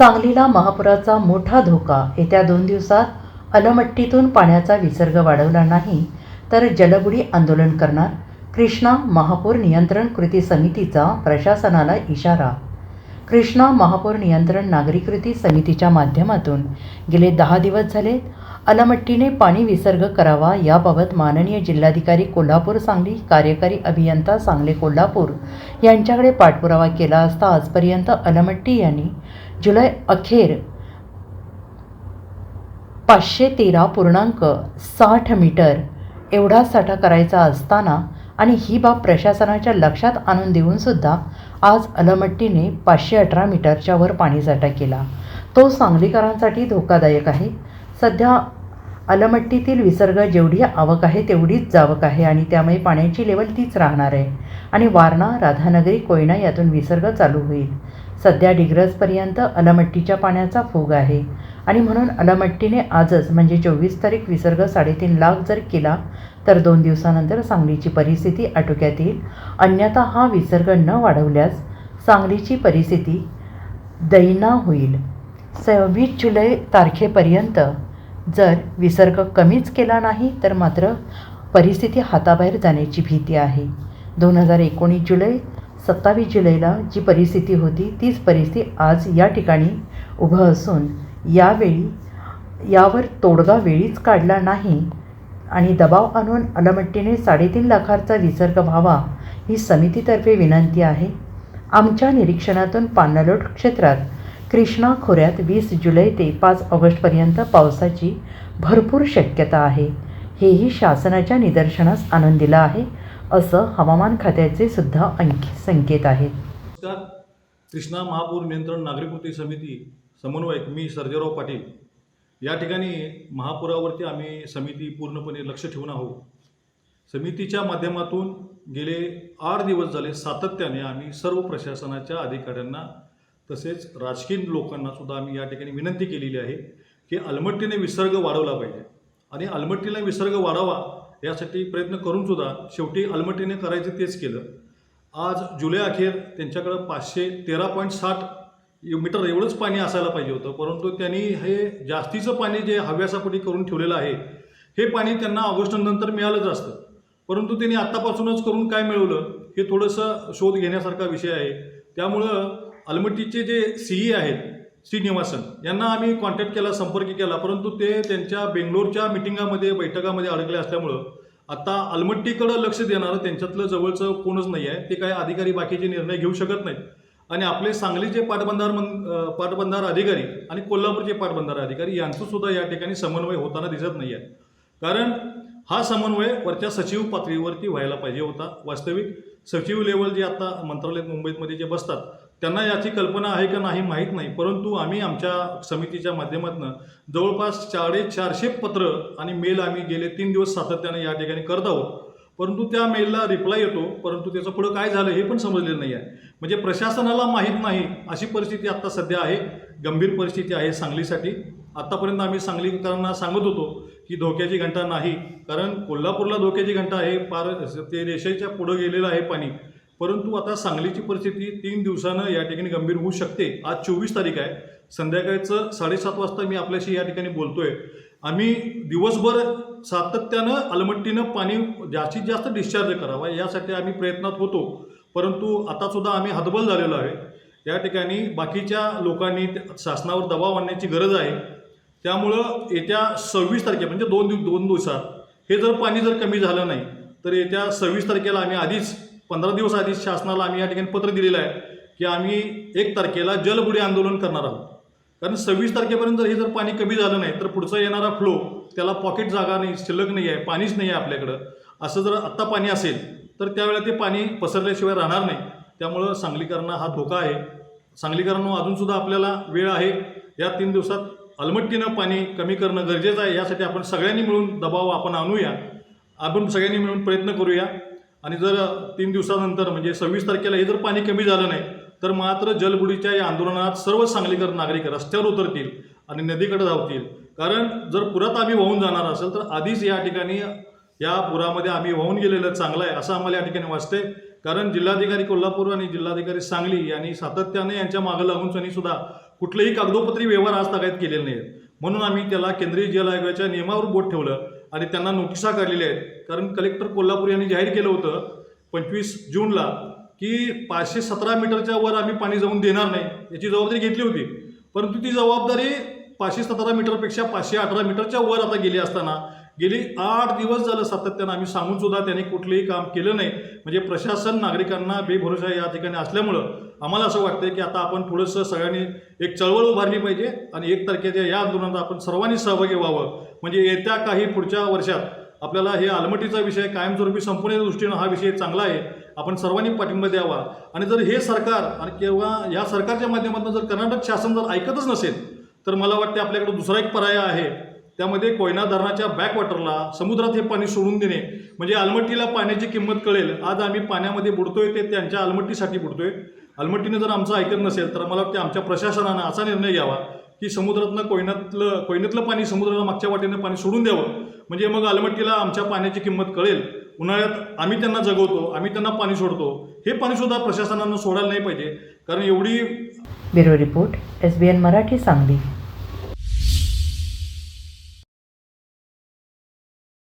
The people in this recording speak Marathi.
सांगलीला महापुराचा मोठा धोका. येत्या दोन दिवसात अलमट्टीतून पाण्याचा विसर्ग वाढवला नाही तर जलबुडी आंदोलन करणार. कृष्णा महापूर नियंत्रण कृती समितीचा प्रशासनाला इशारा. कृष्णा महापूर नियंत्रण नागरी कृती समितीच्या माध्यमातून गेले दहा दिवस झाले अलमट्टीने पाणी विसर्ग करावा याबाबत माननीय जिल्हाधिकारी कोल्हापूर सांगली कार्यकारी अभियंता सांगली कोल्हापूर यांच्याकडे पाठपुरावा केला असता आजपर्यंत अलमट्टी यांनी जुलै अखेर पाचशे तेरा पूर्णांक साठ मीटर एवढा साठा करायचा असताना आणि ही बाब प्रशासनाच्या लक्षात आणून देऊनसुद्धा आज अलमट्टीने पाचशे अठरा मीटरच्या वर पाणीसाठा केला. तो सांगलीकरांसाठी धोकादायक आहे. सध्या अलमट्टीतील विसर्ग जेवढी आवक आहे तेवढीच जावक आहे आणि त्यामुळे पाण्याची लेवल तीच राहणार आहे. आणि वारणा राधानगरी कोयना यातून विसर्ग चालू होईल. सध्या डिग्रजपर्यंत अलमट्टीच्या पाण्याचा फूग आहे. आणि म्हणून अलमट्टीने आजच म्हणजे चोवीस तारीख विसर्ग साडेतीन लाख जर केला तर दोन दिवसानंतर सांगलीची परिस्थिती आटोक्यात येईल. अन्यथा हा विसर्ग न वाढवल्यास सांगलीची परिस्थिती दैना होईल. सव्वीस जुलै तारखेपर्यंत जर विसर्ग कमीच केला नाही तर मात्र परिस्थिती हाताबाहेर जाण्याची भीती आहे. दोन हजार एकोणीस जुलै सत्तावीस जुलैला जी परिस्थिती होती तीच परिस्थिती आज या ठिकाणी उभं असून यावेळी यावर तोडगा वेळीच काढला नाही. आणि दबाव आणून अलमट्टीने साडेतीन लाखाचा विसर्ग व्हावा ही समितीतर्फे विनंती आहे. आमच्या निरीक्षणातून पान्नलोट क्षेत्रात कृष्णा खोऱ्यात वीस जुलै ते पाच ऑगस्टपर्यंत पावसाची भरपूर शक्यता आहे. हेही शासनाच्या निदर्शनास आणून दिलं आहे. असं हवामान खात्याचे सुद्धा आणखी संकेत आहेत. नमस्कार. कृष्णा महापूर नियंत्रण नागरी कृती समिती समन्वयक मी सर्जेराव पाटील. या ठिकाणी महापुरावरती आम्ही समिती पूर्णपणे लक्ष ठेवून आहोत. समितीच्या माध्यमातून गेले आठ दिवस झाले सातत्याने आम्ही सर्व प्रशासनाच्या अधिकाऱ्यांना तसेच राजकीय लोकांना सुद्धा आम्ही या ठिकाणी विनंती केलेली आहे की अलमट्टीने विसर्ग वाढवला पाहिजे. आणि अलमट्टीला विसर्ग वाढावा यासाठी प्रयत्न करून सुद्धा शेवटी अलमटीने करायचं तेच केलं. आज जुलै अखेर त्यांच्याकडं पाचशे तेरा पॉईंट साठ मीटर एवढंच पाणी असायला पाहिजे होतं परंतु त्यांनी हे जास्तीचं पाणी जे हव्यासापोटी करून ठेवलेलं आहे हे पाणी त्यांना ऑगस्ट नंतर मिळालंच असतं. परंतु त्यांनी आत्तापासूनच करून काय मिळवलं हे थोडंसं शोध घेण्यासारखा विषय आहे. त्यामुळं अलमटीचे जे सीई आहेत श्रीनिवासन यांना आम्ही कॉन्टॅक्ट केला संपर्क केला परंतु ते त्यांच्या बेंगलोरच्या मिटिंगामध्ये बैठकामध्ये अडकले असल्यामुळं आता अलमट्टीकडं लक्ष देणारं त्यांच्यातलं जवळचं कोणच नाही आहे ते काही अधिकारी बाकीचे निर्णय घेऊ शकत नाहीत. आणि आपले सांगलीचे पाटबंधार मन पाटबंधार अधिकारी आणि कोल्हापूरचे पाटबंधार अधिकारी यांचं सुद्धा या ठिकाणी समन्वय होताना दिसत नाही आहे कारण हा समन्वय वरच्या सचिव पातळीवरती व्हायला पाहिजे होता वास्तविक. सचिव लेवल जे आता मंत्रालयात मुंबईमध्ये जे बसतात त्यांना याची कल्पना आहे का नाही माहीत नाही परंतु आम्ही आमच्या समितीच्या माध्यमातून जवळपास साडेचारशे पत्र आणि मेल आम्ही गेले तीन दिवस सातत्याने या ठिकाणी करत आहोत. परंतु त्या मेलला रिप्लाय येतो परंतु त्याचं पुढं काय झालं हे पण समजलेलं नाही आहे. म्हणजे प्रशासनाला माहीत नाही अशी परिस्थिती आत्ता सध्या आहे गंभीर परिस्थिती आहे सांगलीसाठी. आत्तापर्यंत आम्ही सांगलीकरांना सांगत होतो की धोक्याची घंटा नाही कारण कोल्हापूरला धोक्याची घंटा आहे पार ते रेषेच्या पुढं गेलेलं आहे पाणी. परंतु आता सांगलीची परिस्थिती तीन दिवसानं या ठिकाणी गंभीर होऊ शकते. आज चोवीस तारीख आहे. संध्याकाळचं साडेसात वाजता मी आपल्याशी या ठिकाणी बोलतोय. आम्ही दिवसभर सातत्यानं अलमट्टीनं पाणी जास्तीत जास्त डिस्चार्ज करावा यासाठी आम्ही प्रयत्नात होतो. परंतु आतासुद्धा आम्ही हतबल झालेलो आहे. या ठिकाणी बाकीच्या लोकांनी त्या- शासनावर दबाव आणण्याची गरज आहे. त्यामुळं येत्या सव्वीस तारखे म्हणजे दोन दिव दोन दिवसात हे जर पाणी जर कमी झालं नाही तर येत्या सव्वीस तारखेला आम्ही आधीच पंधरा दिवस आधी शासनाला आम्ही या ठिकाणी पत्र दिलेलं आहे की आम्ही एक तारखेला जलबुडी आंदोलन करणार आहोत. कारण सव्वीस तारखेपर्यंत जर हे जर पाणी कमी झालं नाही तर पुढचा येणारा फ्लो त्याला पॉकेट जागा नाही शिल्लक नाही आहे पाणीच नाही आहे आपल्याकडं. असं जर आत्ता पाणी असेल तर त्यावेळेला ते पाणी पसरल्याशिवाय राहणार नाही. त्यामुळं सांगलीकरांना हा धोका आहे. सांगलीकरांना अजूनसुद्धा आपल्याला वेळ आहे. या तीन दिवसात अलमट्टीनं पाणी कमी करणं गरजेचं आहे. यासाठी आपण सगळ्यांनी मिळून दबाव आपण आणूया. आपण सगळ्यांनी मिळून प्रयत्न करूया. आणि जर तीन दिवसानंतर म्हणजे सव्वीस तारखेला हे जर पाणी कमी झालं नाही तर मात्र जलबुडीच्या या आंदोलनात सर्व सांगलीकर नागरिक रस्त्यावर उतरतील आणि नदीकडे धावतील. कारण जर पुरात आम्ही वाहून जाणार असेल तर आधीच या ठिकाणी या पुरामध्ये आम्ही वाहून गेलेलं चांगलं आहे असं आम्हाला या ठिकाणी वाचते कारण जिल्हाधिकारी कोल्हापूर आणि जिल्हाधिकारी सांगली यांनी सातत्याने यांच्या मागं लागून त्यांनी सुद्धा कुठलेही कागदोपत्री व्यवहार आज तागायत केलेले नाहीत. म्हणून आम्ही त्याला केंद्रीय जल आयोगाच्या नियमावर बोट ठेवलं आणि त्यांना नोटिसा काढलेल्या आहेत. कारण कलेक्टर कोल्हापूर यांनी जाहीर केलं होतं पंचवीस जूनला की पाचशे सतरा मीटरच्या वर आम्ही पाणी जाऊन देणार नाही याची जबाबदारी घेतली होती. परंतु ती जबाबदारी पाचशे सतरा मीटरपेक्षा पाचशे अठरा मीटरच्या वर आता गेली असताना गेली आठ दिवस झालं सातत्यानं आम्ही सांगून सुद्धा त्यांनी कुठलंही काम केलं नाही. म्हणजे प्रशासन नागरिकांना बेभरोसा या ठिकाणी असल्यामुळं आम्हाला असं वाटतं की आता आपण थोडंसं सगळ्यांनी एक चळवळ उभारली पाहिजे आणि एक तारखेच्या या आंदोलनात आपण सर्वांनी सहभागी व्हावं. म्हणजे येत्या काही पुढच्या वर्षात आपल्याला हे आलमटीचा विषय कायमस्वरूपी संपवण्याच्या दृष्टीनं हा विषय चांगला आहे. आपण सर्वांनी पाठिंबा द्यावा. आणि जर हे सरकार आणि किंवा या सरकारच्या माध्यमातून जर कर्नाटक शासन जर ऐकतच नसेल तर मला वाटते आपल्याकडे दुसरा एक पर्याय आहे. त्यामध्ये कोयना धरणाच्या बॅकवॉटरला समुद्रात हे पाणी सोडून देणे. म्हणजे आलमट्टीला पाण्याची किंमत कळेल. आज आम्ही पाण्यामध्ये बुडतोय ते त्यांच्या आलमट्टीसाठी बुडतोय. आलमट्टीनं जर आमचं ऐकत नसेल तर मला वाटते आमच्या प्रशासनानं असा निर्णय घ्यावा की समुद्रातनं कोयनातलं कोयनेतलं पाणी समुद्राला मागच्या वाटेनं पाणी सोडून द्यावं. म्हणजे मग अलमट्टीला आमच्या पाण्याची किंमत कळेल. उन्हाळ्यात आम्ही त्यांना जगवतो आम्ही त्यांना पाणी सोडतो. हे पाणीसुद्धा प्रशासनानं सोडायला नाही पाहिजे. कारण एवढी bureau report S B N Marathi Sangli.